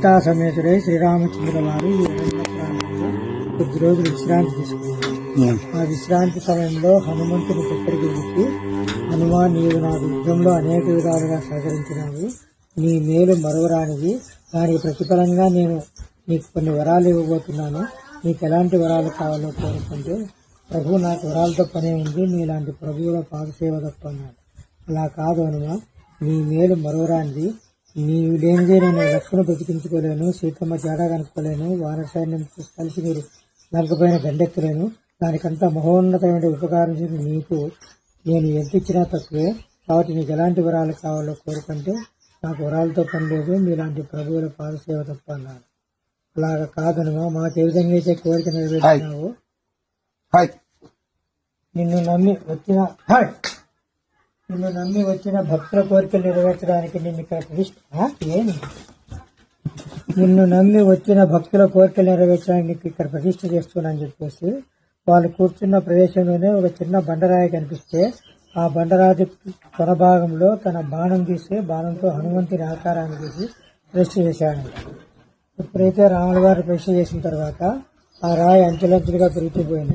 సీతా సమేతుడై శ్రీరామచంద్ర వారు కొద్ది రోజులు విశ్రాంతి తీసుకున్నారు. ఆ విశ్రాంతి సమయంలో హనుమంతుని దగ్గరికి వచ్చి హనుమాన్ నీవు నా యుద్ధంలో అనేక విధాలుగా సహకరించినావు. నీ మేలు మరవరానిది దానికి ప్రతిఫలంగా నేను నీకు కొన్ని వరాలు ఇవ్వబోతున్నాను. నీకు ఎలాంటి వరాలు కావాలో కోరుకుంటే ప్రభు నాకు వరాలతో పనే ఉంది. నీలాంటి ప్రభువుల పాదసేవ తప్ప అలా కాదు హనుమ. నీ మేలు మరవరానిది నీవు లేనిదే నేను లక్ష్మణ బ్రతికించుకోలేను సీతమ్మ జాడా కనుక్కోలేను వానర సైన్యం కలిసి మీరు నరకపోయిన గండెక్కలేను దానికంతా మహోన్నతమైన ఉపకారం చేసిన నీకు నేను ఎంత ఇచ్చినా తక్కువే. కాబట్టి నీకు ఎలాంటి వరాలు కావాలో కోరుకుంటే నాకు వరాలతో పని లేదు. మీలాంటి ప్రభువుల పాదసేవ తప్ప అన్నాడు. అలాగ కాదనుమా మాకు ఏ విధంగా అయితే కోరిక నెరవేర్చినావు నిన్ను నమ్మి వచ్చిన హాయ్! నిన్ను నమ్మి వచ్చిన భక్తుల కోరికలు నెరవేర్చడానికి నిన్ను ఇక్కడ ప్రతిష్ట ఏమి? నిన్ను నమ్మి వచ్చిన భక్తుల కోరికలు నెరవేర్చడానికి నీకు ఇక్కడ ప్రతిష్ట చేస్తున్నానని చెప్పేసి వాళ్ళు కూర్చున్న ప్రదేశంలోనే ఒక చిన్న బండరాయి కనిపిస్తే ఆ బండరాజు కొన భాగంలో తన బాణం తీసి బాణంతో హనుమంతుని ఆకారాన్ని తీసి ప్రతిష్ట చేశాడు. ఎప్పుడైతే రాముల గారు ప్రతిష్ట చేసిన తర్వాత ఆ రాయి అంచెలంచెలుగా పెరిగిపోయింది